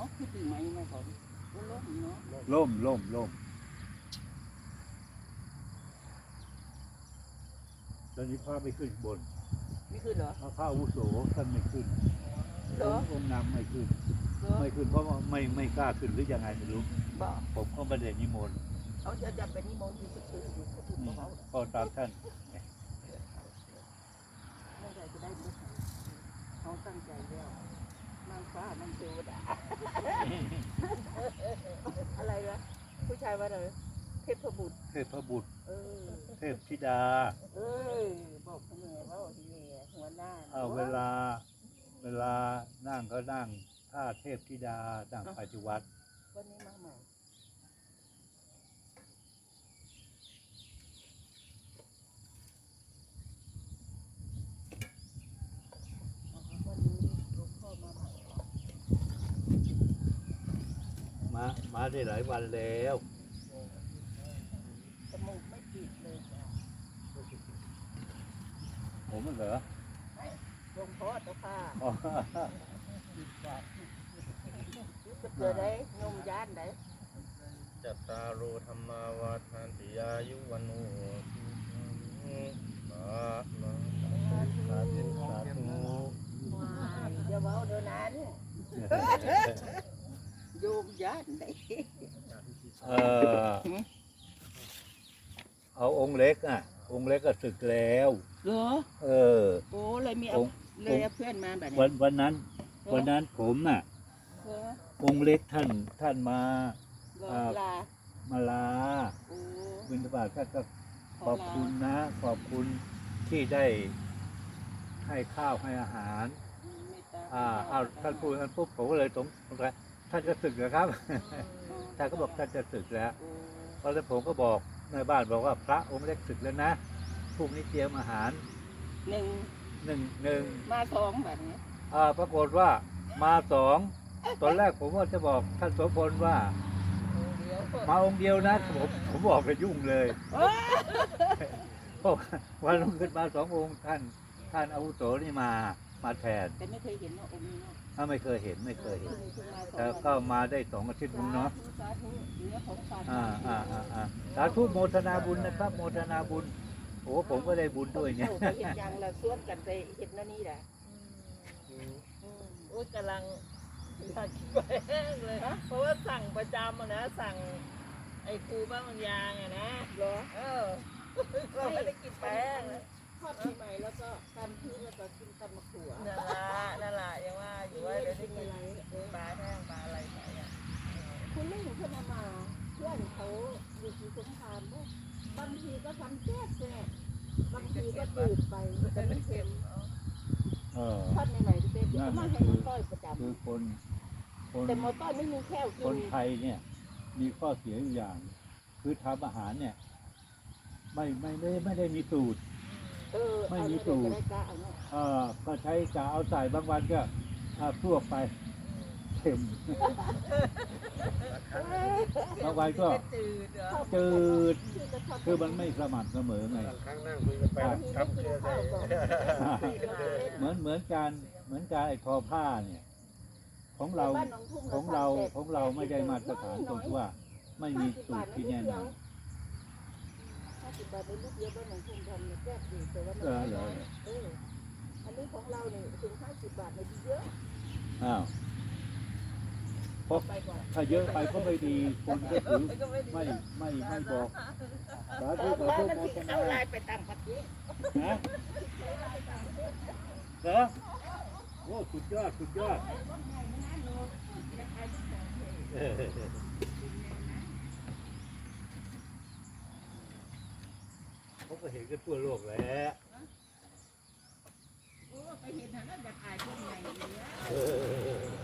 อ๋อคือตีไม้มาก่อนโอ้ล้มเนาะล่มล่มล่มตอนนี้พระไม่ขึ้นบนนี่คือเหรอพระพระอาวุโสท่านไม่ขึ้นเหรอองค์นำไม่ขึ้น เหรอไม่ขึ้นเพราะว่าไม่ไม่กล้าขึ้นหรือยังไงไม่รู้ บอกผมก็ไม่ได้นิมนต์เขาจะจะเป็นนิมนต์ที่สุดคืออยู่กับทุกเขาพอตามท่าน ไม่ได้จะได้บุญเขาตั้งใจแล้ว นางฟ้านางเทวดาอะไรวะผู้ชายว่าอะไรเทพบุตรเทพบุตร เออ เทพธิดา เอ้ยบอกเขาเนี่ยว่าที่นี่หัวหน้าเอาเวลา เวลานั่งก็นั่งท่าเทพธิดานั่งปฏิวัติวันนี้มาใหม่วันนี้หลวงพ่อมาใหม่ มามาได้หลายวันแล้วจมูกไม่ปิดเลยจ้ะผมเหรอหลวงพ่อเจ้าค่ะอ๋อจะเกิดได้ยมย่านได้จัตตารุธรรมาวาทานติยายุวันโนสาธุสาธุสาธุสาธุอย่าเว้าเดี๋ยวนั้น โยมย่านได้เออเอาองค์เล็กอะ องค์เล็กก็ศึกแล้ว เหรอเออ โอ้เลยมีอเอางค์ เลยเอาเพื่อนมาแบบวันี้นวันนั้น วันนั้นผมน่ะ เหรอองค์เล็กท่านท่านมา เหรออ่าลามาลาโอ้บิณฑบาตท่านก็ขขอบคุณนะ ขอบคุณที่ได้ให้ข้าวให้อาหารอ่าเอาท่านพูดท่านปุ๊บผมก็เลยสงสัย ท่านจะศึกเหรอครับ ท่านก็บอกท่านจะศึกแล้วโอ้ตอนนั้นผมก็บอกในบ้านบอกว่าพระองค์เล็กศึกแล้วนะพรุ่งนี้เตรียมอาหารหนึ่งหนึ่งหนึ่งมาสองแบบนี้อ่าปรากฏว่ามาสองตอนแรกผมว่าจะบอกท่านโสพลว่าเดี๋ยวมาองค์เดียวนะผมผมบอกไปยุ่งเลยเพราะว่าวันลงขึ้นมาสององค์ท่าน ท่านอาวุโสนี่มามาแทนแต่ไม่เคยเห็นว่าองค์นี้เนาะ ถ้าไม่เคยเห็นไม่เคยเห็นเพิ่งมาสองแต่วันก็มาได้สองอาทิตย์นึงเนาะสาธุเนื้อของฝากอ่าอ่าอ่าอ่าสาธุโมทนาบุญนะครับ โมทนาบุญโอ้ผมก็ได้บุญด้วยเนี่ยโอ้ไปเห็นยังละส่วนกันไปเห็นนั่นนี่แหละอืมโอ้ยกำลังอยากกินแป้งเลยเพราะว่าสั่งประจำอะนะสั่งไอ้ครูบ้านมันยางอะนะเหรอเออเราไม่ได้กินแป้งนะทอดปีใหม่แล้วก็ตำพื้นแล้วก็กินตำมะขัวนั่นละนั่นละยังว่าอยู่ ว่าเดี๋ยวได้กินปลาแห้งปลาอะไรไปอะคุณไม่เห็นเพื่อนเอามา เพื่อนเขาอยู่ที่สงครามด้วยบางทีก็ทำแซ่บแซ่บบางทีก็จืดไปแต่ไม่เค็มเออทอดใหม่ๆเด็ดๆเดี๋ยวเอามาให้หมอต้อยประจคือคนคนำแต่หมอต้อยไม่มีแค่วกิคนนไทยเนี่ยมีข้อเสียอยู่อย่าง คือทำอาหารเนี่ย ไม่ไม่ไม่ไม่ได้มีสูตร เออไม่เอามีเนี่ยสูตรจะได้กล้าเอาเนี่ยเออก็ใช้กะเอาใส่บางวันก็ อ่าพวกไปเค็มบางวันก็จืดเหรอจืดชื่อจะทอดคือมันไม่สม่ำเสมอไงครั้งนั่งคุยกันไปทำเชื่อได้เหมือนเหมือนการเหมือนการไอ้ทอผ้าเนี่ย ของเราบ้นหนทุ่ของเราของเราไม่ได้มาตรฐานตรงที่ว่า ไม่มีสูตรที่แน่นอนห้าสิบบาทในลูกเดียวบ้านหนองทุ่งทำเนี่ยแซ่บดีแต่ว่ามันเออเหรอเอออันนี้ของเราเนี่ยถึงห้าสิบบาทในที่เยอะ อ้าวเพราะไปก่อนถ้าเยอะไปก็ไม่ดีคนก็ถือก็ไม่ดีไม่ไม่ไม่บอกสาธุแต่สาว่าธุมันโมที่ทเอานาลายไปต่างประเทศนะเหรอโอ้สุดยอดสุดยอดเออเขาก็เห็นกันทั่วโลกแล้วโอ้ ไปเห็นทางนั้นจะขายคนใหญ่เลย เออ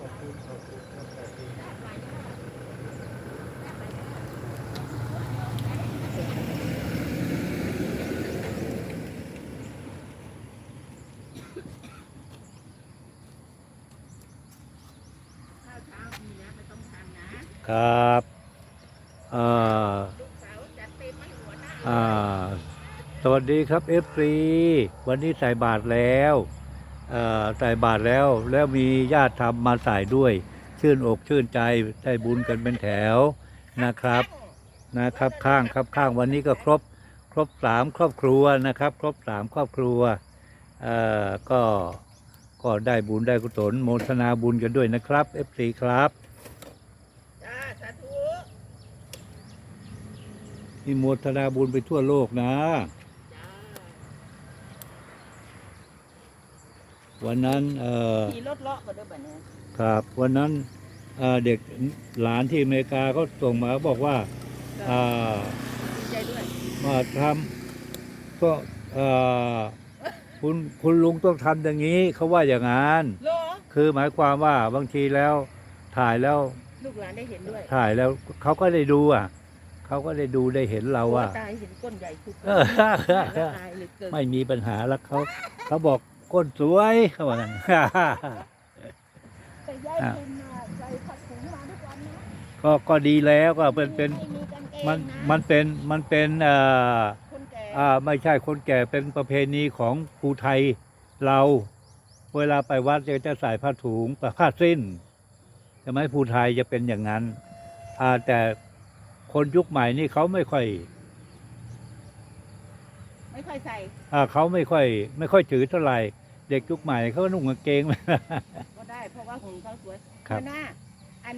ขอบคุณขอบคุณครับขอบคุณ ครับอ่าลูกสาวจัดเต็มให้หัวหน้าอ่าสวัสดีครับเอฟซีวันนี้ใส่บาตรแล้วใส่บาตรแล้วแล้วมีญาติธรรมมาใส่ด้วย ชื่นอกชื่นใจได้บุญกันเป็นแถวนะครับนะครับข้างครับข้างวันนี้ก็ครบครบสามครอบครัวนะครับ ครบสามครอบครัวเอ่อก็ก็ได้บุญได้กุศลโมทนาบุญกันด้วยนะครับเอฟซีครับ จ้าสาธุ มีโมทนาบุญไปทั่วโลกนะจ้าวันนั้นเอ่อขี่รถเลาะก็ได้แบบนี้ครับ วันนั้นเอ่อเด็กหลานที่อเมริกาเขาส่งมาบอกว่าอ่าดีใจด้วยมาทำก็เอ่อคุณคุณลุงต้องทำอย่างนี้เขาว่าอย่างนั้น เหรอคือหมายความว่าบางทีแล้วถ่ายแล้ว ลูกหลานได้เห็นด้วย ถ่ายแล้วเขาก็ได้ดูอะ เขาก็ได้ดูได้เห็นเราว่า ตายเห็นก้นใหญ่ทุกเออแล้วตายเลยเกินไม่มีปัญหาแล้วเขาเขาบอกก้นสวยเขาบอกกัน แต่ยายคุณน่ะใส่ผัดถุงมาทุกวันนะก็ก็ดีแล้วก็เป็นเป็นไม่มีกางเกงมันนะมันเป็นมันเป็นเอ่อคนแก่อ่าไม่ใช่คนแก่เป็นประเพณีของภูไทยเรา เวลาไปวัดจะจะใส่ผ้าถุงผ้าสิ้นใช่ไหมภูไทยจะเป็นอย่างนั้นอ่าแต่ คนยุคใหม่นี่เขาไม่ค่อยไม่ค่อยใส่อ่าเขาไม่ค่อย ไม่ค่อยถือเท่าไหร่เด็กยุคใหม่เขาก็นุ่งกางเกง ก็ได้เพราะว่าหุ่นเขาสวยครับหัวหน้าอัน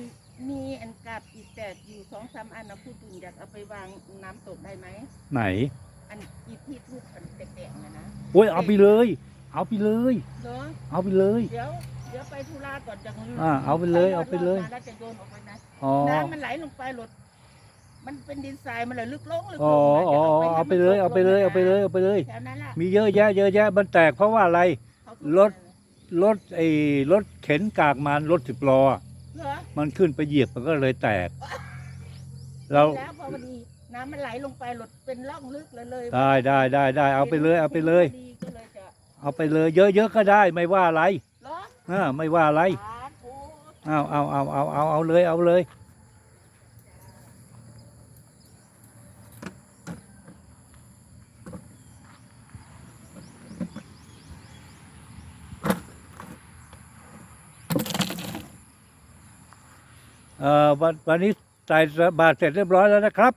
มีอันกับอีกแต่อยู่สองสามอันนะพูดถึงอยากเอาไปวางน้ำตกได้ไหมไหนอันอีที่ทูบอันแตกๆนะนะโอ้ยเอาไปเลย เอาไปเลยเหรอเอาไปเลย เดี๋ยวเดี๋ยวไปธุระก่อนจะอ่าเอาไปเลยเอาไปเลยมาแล้วจะโยนออกไปนะอ๋อน้ำมันไหลลงไปหลด มันเป็นดินทรายมันเลยลึกลงลึกลอ๋องอ๋ออ๋อเอาไปเลยเอาไปเลยเอาไปเลยเอาไปเลย แถวนั้นล่ะมีเยอะแยะเยอะแยะมันแตกเพราะว่าอะไร เขาทุบรถ รถไอ้รถเข็นกากมันรถสิบล้ออะเหรอมันขึ้นไปเหยียบมันก็เลยแตก เราแล้วพอพอดีน้ำมันไหลลงไปหลดเป็นร่องลึกเลยเลยได้ได้ได้ได้เอาไปเลยเอาไปเลย พอดีก็เลยจะเอาไปเลย เยอะๆก็ได้ไม่ว่าอะไรเหรออ่าไม่ว่าอะไร สาธุ เอาเอาเอาเอาเอาเอาเลยเอาเลย วันวันนี้ใส่บาตรเสร็จเรียบร้อยแล้วนะครับ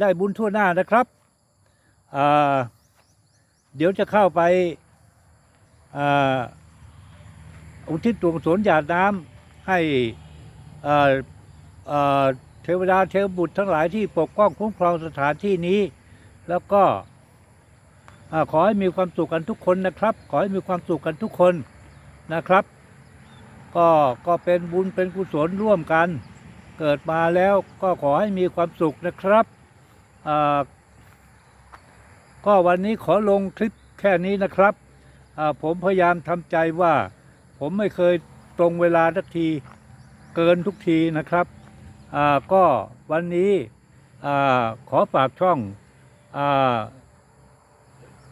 ได้บุญทั่วหน้านะครับเเดี๋ยวจะเข้าไปอุทิศตัวกุศลหยาดน้ำให้เเเทวดาเทวบุตรทั้งหลายที่ปกป้องคุ้มครองสถานที่นี้ แล้วก็ขอให้มีความสุขกันทุกคนนะครับ ขอให้มีความสุขกันทุกคนนะครับ ก็ก็เป็นบุญเป็นกุศลร่วมกัน เกิดมาแล้วก็ขอให้มีความสุขนะครับก็วันนี้ขอลงคลิปแค่นี้นะครับผมพยายามทำใจว่า ผมไม่เคยตรงเวลาสักทีเกินทุกทีนะครับก็วันนี้ขอฝากช่องอ่า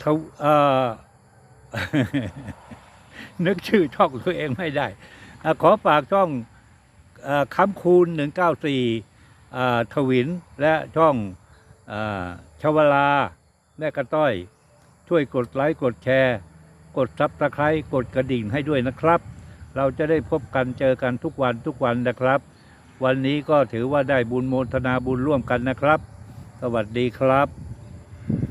ทนึกชื่อช่องตัวเองไม่ได้ ขอฝากช่องอาคำคูณ 194อ่าทวินและช่องอาชวลาแม่กระต้อย ช่วยกดไลค์กดแชร์ กดซับสไครต์กดกระดิ่งให้ด้วยนะครับ เราจะได้พบกันเจอกันทุกวันทุกวันนะครับ วันนี้ก็ถือว่าได้บุญโมทนาบุญร่วมกันนะครับ สวัสดีครับ